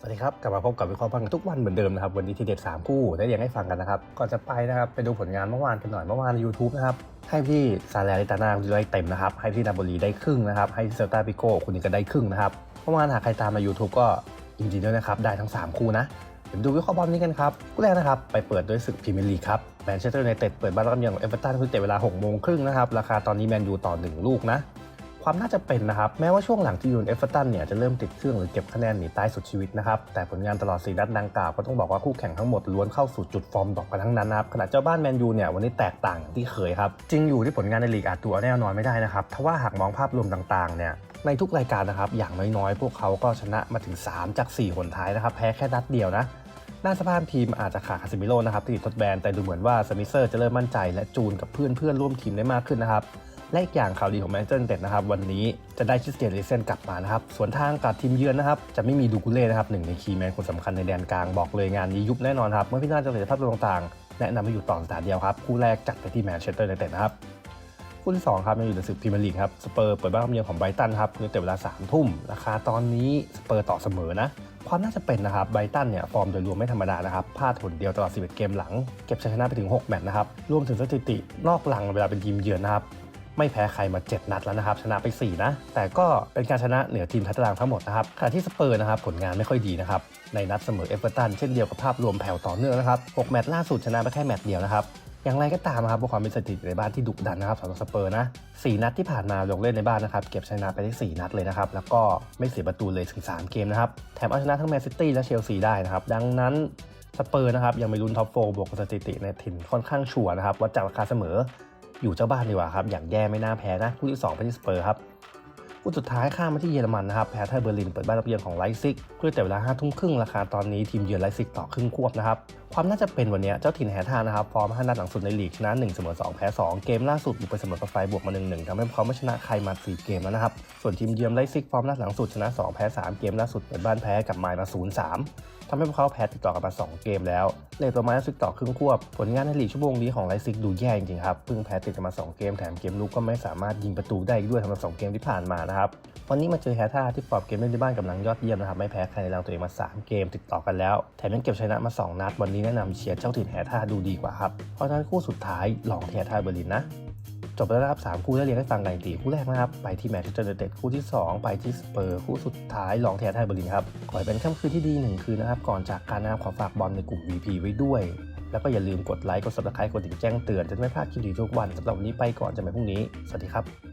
สวัสดีครับ กลับมาพบกับวิเคราะห์บอลกันทุกวันเหมือนเดิมนะครับ วันนี้ทีเด็ด 3 คู่ได้เรียงให้ฟังกันนะครับ ก่อนจะไปนะครับ ไปดูผลงานเมื่อวานกันหน่อยเมื่อวานใน YouTube นะครับ ให้พี่ซาเลริตานาคุณได้เต็มนะครับ ให้พี่นาโบลีได้ครึ่งนะครับ ให้เซลตาปิโก้คุณนี่ก็ได้ครึ่งนะครับเมื่อวานหากใครตามใน YouTube ก็ยินดีด้วยนะครับ ได้ทั้ง 3 คู่นะเดี๋ยวดูวิเคราะห์บอลนี้กันครับคู่แรกนะครับ ไปเปิดด้วยศึกพรีเมียร์ลีกครับ แมนเชสเตอร์ยูไนเต็ดเปิดบ้านรับเยือนของเอเวอร์ตันคุณเตะเวลา6โมงครึ่งนะครับ ราคาตอนนี้แมนยูต่อ 1 ลูกนะ ความน่าจะเป็นนะครับ แม้ว่าช่วงหลังที่ยูนเอฟเวอร์ตันเนี่ยจะเริ่มติดเครื่องหรือเก็บคะแนนหนีตายสุดชีวิตนะครับแต่ผลงานตลอด4นัดดังกล่าวก็ต้องบอกว่าคู่แข่งทั้งหมดล้วนเข้าสู่จุดฟอร์มดรอกกันทั้งนั้นนะครับขณะเจ้าบ้านแมนยูเนี่ยวันนี้แตกต่างอย่างที่เคยครับจริงอยู่ที่ผลงานในลีกอาจตัวแน่นอนไม่ได้นะครับทว่าหากมองภาพรวมต่างๆเนี่ยในทุกรายการนะครับอย่างน้อยๆ พวกเขาก็ชนะมาถึง 3 จาก 4 หนท้ายนะครับแพ้แค่นัดเดียวนะด้าสภาพทีมอาจจะขาดคาซิมิโร่นะครับที่ติดทดแบนแต่ดูเหมือนว่าสมิเซอร์จะเริ่มมั่นใจและจูนกับเพื่อนเพื่อนๆร่วมทีมได้มากขึ้นนะครับ และอีกอย่างข่าวดีของแมนเชสเตอร์ยูไนเต็ดนะครับวันนี้จะได้คริสเตียนเลิเซนกลับมานะครับส่วนทางกับทีมเยือนนะครับจะไม่มีดูกุเล่นะครับหนึ่งในคีย์แมนคนสำคัญในแดนกลางบอกเลยงานนี้ยุบแน่นอนครับเมื่อพี่นาจะเห็นภาพรวต่างๆแนะนำให้อยู่ต่อสถานเดียวครับคู่แรกจัดไปที่แมนเชสเตอร์ยูไนเต็ดนะครับคู่ที่2ครับยังอยู่ในศึกพรีเมียร์ลีกครับสเปอร์เปิดบ้านเยือนของไบรตันครับในแต่เวลา3ทุ่ม ราคาตอนนี้สเปอร์ต่อเสมอนะ ความน่าจะเป็นนะครับไบตันเนี่ยฟอร์มโดยรวมไม่ธรรมดานะครับพลาดหนเดียวตลอด 11 เกมหลัง เก็บชัยชนะไปถึง 6 แมตช์นะครับ รวมถึงสถิตินอกหลังเวลาเป็นทีมเยือนนะครับ ไม่แพ้ใครมา 7 นัดแล้วนะครับ ชนะไป 4 นะ แต่ก็เป็นการชนะเหนือทีมทัตารางทั้งหมดนะครับขณะที่สเปอร์นะครับผลงานไม่ค่อยดีนะครับในนัดเสมอเอเวอร์ตันเช่นเดียวกับภาพรวมแผ่วต่อเนื่องนะครับ6แมตช์ล่าสุดชนะไปแค่แมตช์เดียวนะครับอย่างไรก็ตามนะครับพวกความเป็นสถิติในบ้านที่ดุดันนะครับสำหรับสเปอร์นะ4นัดที่ผ่านมาลงเล่นในบ้านนะครับ เก็บชนะไปได้ 4 นัดเลยนะครับ แล้วก็ไม่เสียประตูเลยถึง 3 เกมนะครับ แถมเอาชนะทั้งแมนซิตี้และเชลซีได้นะครับ ดังนั้นสเปอร์นะครับยังไม่ลุ้นท็อปโฟบวกสถิติในถิ่นค่อนข้างชัวร์นะครับวัดจากราคาเสมอ อยู่เจ้าบ้านดีกว่าครับ อย่างแย่ไม่น่าแพ้นะคู่ที่2ไปที่สเปอร์ครับคู่สุดท้ายข้ามมาที่เยอรมันนะครับแพ้ไทเบอร์ลินเปิดบ้านรับเยือนของไลซิกเพื่อแต่เวลา5ทุ่มครึ่งราคาตอนนี้ทีมเยือนไลซิกต่อครึ่งควบนะครับความน่าจะเป็นวันนี้เจ้าถิ่นแฮท่านะครับฟอร์ม5นัดหลังสุดในลีกชนะ1เสมอ2แพ้2 เกมล่าสุดบุกไปเสมอกับไฟบวกมา1-1ทำให้เขาไม่ชนะใครมา4เกมแล้วนะครับส่วนทีมเยือนไลซิกฟอร์มนัดหลังสุดชนะ2แพ้3เกมล่าสุดเปิดบ้านแพ้กับไมล์มา0-3 ทำให้พวกเขาแพ้ติดต่อกันมา 2 เกมแล้วเลทประมาณไลซิกต่อครึ่งควบ ผลงานในลีกชั่วโมงนี้ของไลซิกดูแย่จริงๆครับ เพิ่งแพ้ติดกันมา 2 เกมแถมเกมลุกก็ไม่สามารถยิงประตูได้อีกด้วยสำหรับ2เกมที่ผ่านมานะครับวันนี้มาเจอแฮท่าที่ปรับเกมเล่นในบ้านกำลังยอดเยี่ยมนะครับไม่แพ้ใครในรางตัวเองมา 3 เกมติดต่อกันแล้วแถมยังเก็บชนะมา 2 นัดวันนี้แนะนำเชียร์เจ้าถิ่นแฮท่าดูดีกว่าครับเพราะฉะนั้นคู่สุดท้ายลองแฮท่าเบอร์ลินนะ จบไปแล้วนะครับ3คู่ได้เรียนให้ฟังกันอีกทีคู่แรกนะครับ ไปที่แมนเชสเตอร์ยูไนเต็ดคู่ที่ 2 ไปที่สเปอร์คู่สุดท้ายลองแทนไทยเบอร์ลินครับขอให้เป็นค่ำคืนที่ดีหนึ่งคืนนะครับก่อนจากการนะครับขอฝากบอลในกลุ่ม VP ไว้ด้วย แล้วก็อย่าลืมกดไลค์กดซับสไครต์กดติดแจ้งเตือนจะได้ไม่พลาดคลิปดีทุกวันสำหรับวันนี้ไปก่อนจะไปพรุ่งนี้สวัสดีครับ